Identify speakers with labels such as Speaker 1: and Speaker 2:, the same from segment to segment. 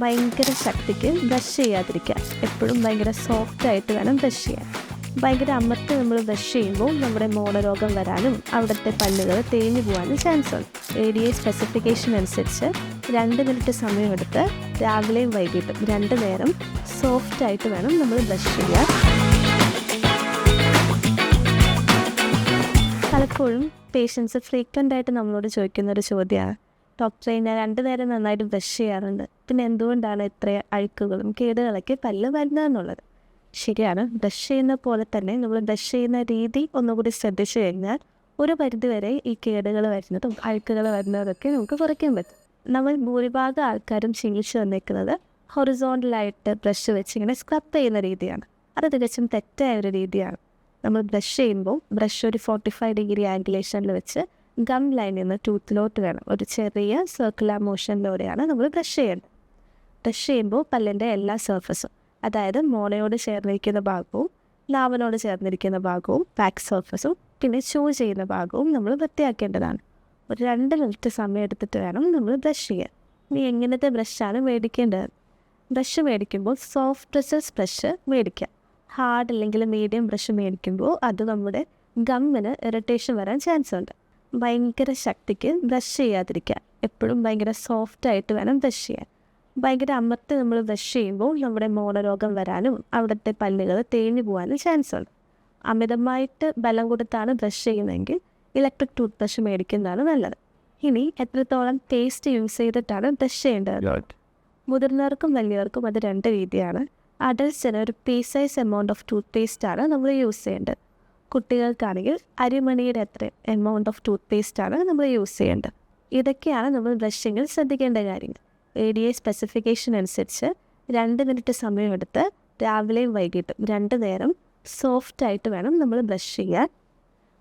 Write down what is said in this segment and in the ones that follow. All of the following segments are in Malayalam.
Speaker 1: ഭയങ്കര ശക്തിക്ക് ബ്രഷ് ചെയ്യാതിരിക്കുക. എപ്പോഴും ഭയങ്കര സോഫ്റ്റ് ആയിട്ട് വേണം ബ്രഷ് ചെയ്യാൻ. ഭയങ്കര അമർത്ത് നമ്മൾ ബ്രഷ് ചെയ്യുമ്പോൾ നമ്മുടെ മോണരോഗം വരാനും അവിടുത്തെ പല്ലുകൾ തേഞ്ഞു പോകാനും ചാൻസ് ഉണ്ട്. ഏരിയ സ്പെസിഫിക്കേഷൻ അനുസരിച്ച് രണ്ട് മിനിറ്റ് സമയമെടുത്ത് രാവിലെയും വൈകിട്ടും രണ്ട് നേരം സോഫ്റ്റ് ആയിട്ട് വേണം നമ്മൾ ബ്രഷ് ചെയ്യാൻ. പലപ്പോഴും പേഷ്യൻസ് ഫ്രീക്വന്റ് ആയിട്ട് നമ്മളോട് ചോദിക്കുന്ന ഒരു ചോദ്യമാണ്. ഡോക്ടറെ ഞാൻ രണ്ടു നേരം നന്നായിട്ട് ബ്രഷ് ചെയ്യാറുണ്ട്. പിന്നെ എന്തുകൊണ്ടാണ് ഇത്ര അഴുക്കുകളും കേടുകളൊക്കെ പല്ല് വരുന്നതെന്നുള്ളത് ശരിയാണ് ബ്രഷ് ചെയ്യുന്ന പോലെ തന്നെ നമ്മൾ ബ്രഷ് ചെയ്യുന്ന രീതി ഒന്നുകൂടി ശ്രദ്ധിച്ചു കഴിഞ്ഞാൽ ഒരു പരിധിവരെ ഈ കേടുകൾ വരുന്നതും അഴുക്കുകൾ വരുന്നതൊക്കെ നമുക്ക് കുറയ്ക്കാൻ പറ്റും. നമ്മൾ ഭൂരിഭാഗം ആൾക്കാരും ശീലിച്ചു വന്നേക്കുന്നത് ഹൊറിസോണ്ടലായിട്ട് ബ്രഷ് വെച്ച് ഇങ്ങനെ സ്ക്രബ് ചെയ്യുന്ന രീതിയാണ്. അത് തികച്ചും തെറ്റായ ഒരു രീതിയാണ്. നമ്മൾ ബ്രഷ് ചെയ്യുമ്പോൾ ബ്രഷ് ഒരു ഫോർട്ടി ഫൈവ് ഡിഗ്രി ആംഗുലേഷനിൽ വെച്ച് ഗം ലൈനിൽ നിന്ന് ടൂത്തിലോട്ട് വേണം. ഒരു ചെറിയ സർക്കുലർ മോഷനിലൂടെയാണ് നമ്മൾ ബ്രഷ് ചെയ്യേണ്ടത്. ബ്രഷ് ചെയ്യുമ്പോൾ പല്ലിന്റെ എല്ലാ സർഫസും അതായത് മോണയോട് ചേർന്നിരിക്കുന്ന ഭാഗവും നാവനോട് ചേർന്നിരിക്കുന്ന ഭാഗവും ബാക്ക് സർഫസും പിന്നെ ചൂ ചെയ്യുന്ന ഭാഗവും നമ്മൾ വൃത്തിയാക്കേണ്ടതാണ്. ഒരു രണ്ട് മിനിറ്റ് സമയം എടുത്തിട്ട് വേണം നമ്മൾ ബ്രഷ് ചെയ്യാൻ. ഇനി എങ്ങനത്തെ ബ്രഷാണ് മേടിക്കേണ്ടത്? ബ്രഷ് മേടിക്കുമ്പോൾ സോഫ്റ്റ് ബ്രഷസ് ബ്രഷ് മേടിക്കുക ഹാർഡ് അല്ലെങ്കിൽ മീഡിയം ബ്രഷ് മേടിക്കുമ്പോൾ അത് നമ്മുടെ ഗമ്മിന് ഇറിറ്റേഷൻ വരാൻ ചാൻസ് ഉണ്ട്. ഭയങ്കര ശക്തിക്ക് ബ്രഷ് ചെയ്യാതിരിക്കുക എപ്പോഴും ഭയങ്കര സോഫ്റ്റ് ആയിട്ട് വേണം ബ്രഷ് ചെയ്യാൻ. ഭയങ്കര അമർത്തി നമ്മൾ ബ്രഷ് ചെയ്യുമ്പോൾ നമ്മുടെ മോണരോഗം വരാനും അവിടുത്തെ പല്ലുകൾ തേഞ്ഞു പോകാനും ചാൻസ് ഉണ്ട്. അമിതമായിട്ട് ബലം കൊടുത്താണ് ബ്രഷ് ചെയ്യുന്നതെങ്കിൽ ഇലക്ട്രിക് ടൂത്ത് ബ്രഷ് മേടിക്കുന്നതാണ് നല്ലത്. ഇനി എത്രത്തോളം പേസ്റ്റ് യൂസ് ചെയ്തിട്ടാണ് ബ്രഷ് ചെയ്യേണ്ടത്? മുതിർന്നവർക്കും വലിയവർക്കും അത് രണ്ട് രീതിയാണ്. അഡൽസിന് ഒരു pea size amount of tooth പേസ്റ്റാണ് നമ്മൾ യൂസ് ചെയ്യേണ്ടത്. കുട്ടികൾക്കാണെങ്കിൽ അരിമണിയുടെ അത്ര എമൗണ്ട് ഓഫ് ടൂത്ത് പേസ്റ്റാണ് നമ്മൾ യൂസ് ചെയ്യേണ്ടത്. ഇതൊക്കെയാണ് നമ്മൾ ബ്രഷിങ്ങിൽ ശ്രദ്ധിക്കേണ്ട കാര്യങ്ങൾ. എ ഡി എ സ്പെസിഫിക്കേഷൻ അനുസരിച്ച് രണ്ട് മിനിറ്റ് സമയമെടുത്ത് രാവിലെയും വൈകിട്ടും രണ്ട് നേരം സോഫ്റ്റായിട്ട് വേണം നമ്മൾ ബ്രഷ് ചെയ്യാൻ.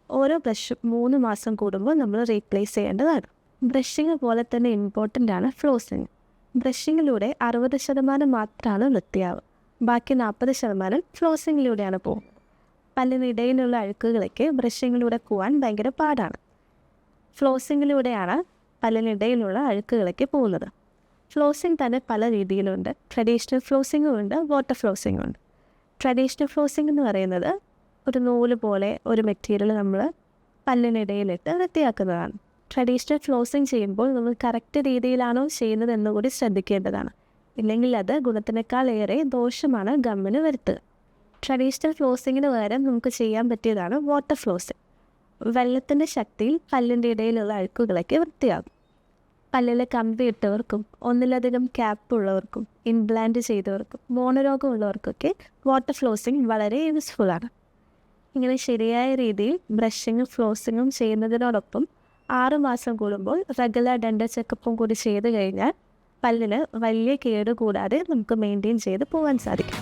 Speaker 1: ഓരോ ബ്രഷും മൂന്ന് മാസം കൂടുമ്പോൾ നമ്മൾ റീപ്ലേസ് ചെയ്യേണ്ടതാണ്. ബ്രഷിങ് പോലെ തന്നെ ഇമ്പോർട്ടന്റ് ആണ് ഫ്ലോസിങ് ബ്രഷിങ്ങിലൂടെ അറുപത് ശതമാനം മാത്രമാണ് വൃത്തിയാവുക. ബാക്കി നാൽപ്പത് ശതമാനം ഫ്ലോസിങ്ങിലൂടെയാണ് പോകുന്നത് പല്ലിനിടയിലുള്ള അഴുക്കുകളൊക്കെ ബ്രഷിങ്ങിലൂടെ പോകാൻ ഭയങ്കര പാടാണ്. ഫ്ലോസിങ്ങിലൂടെയാണ് പല്ലിനിടയിലുള്ള അഴുക്കുകളൊക്കെ പോകുന്നത്. ഫ്ലോസിങ് തന്നെ പല രീതിയിലുണ്ട്. ട്രഡീഷണൽ ഫ്ലോസിങ്ങും ഉണ്ട് വാട്ടർ ഫ്ലോസിങ്ങും ഉണ്ട്. ട്രഡീഷണൽ ഫ്ലോസിങ് എന്ന് പറയുന്നത് ഒരു നൂൽ പോലെ ഒരു മെറ്റീരിയൽ നമ്മൾ പല്ലിനിടയിലിട്ട് വൃത്തിയാക്കുന്നതാണ്. ട്രഡീഷണൽ ഫ്ലോസിങ് ചെയ്യുമ്പോൾ നമ്മൾ കറക്റ്റ് രീതിയിലാണോ ചെയ്യുന്നത് എന്നുകൂടി ശ്രദ്ധിക്കേണ്ടതാണ്. ഇല്ലെങ്കിൽ അത് ഗുണത്തിനേക്കാൾ ഏറെ ദോഷമാണ് ഗമ്മിന് വരുത്തുക. ട്രഡീഷണൽ ഫ്ലോസിങ്ങിന് പകരം നമുക്ക് ചെയ്യാൻ പറ്റിയതാണ് വാട്ടർ ഫ്ലോസിങ് വെള്ളത്തിന്റെ ശക്തിയിൽ പല്ലിന്റെ ഇടയിലുള്ള അഴുക്കുകളൊക്കെ വൃത്തിയാകും പല്ലിലെ കമ്പി ഇട്ടവർക്കും ഒന്നിലധികം ക്യാപ്പ് ഉള്ളവർക്കും ഇംപ്ലാന്റ് ചെയ്തവർക്കും മോണരോഗം ഉള്ളവർക്കൊക്കെ വാട്ടർ ഫ്ലോസിങ് വളരെ യൂസ്ഫുള്ളാണ് ഇങ്ങനെ ശരിയായ രീതിയിൽ ബ്രഷിങ്ങും ഫ്ലോസിങ്ങും ചെയ്യുന്നതിനോടൊപ്പം ആറ് മാസം കൂടുമ്പോൾ റെഗുലർ ഡെന്റൽ ചെക്കപ്പും കൂടി ചെയ്ത് കഴിഞ്ഞാൽ പല്ലിന് വലിയ കേട് കൂടാതെ നമുക്ക് മെയിന്റെയിൻ ചെയ്ത് പോകാൻ സാധിക്കും.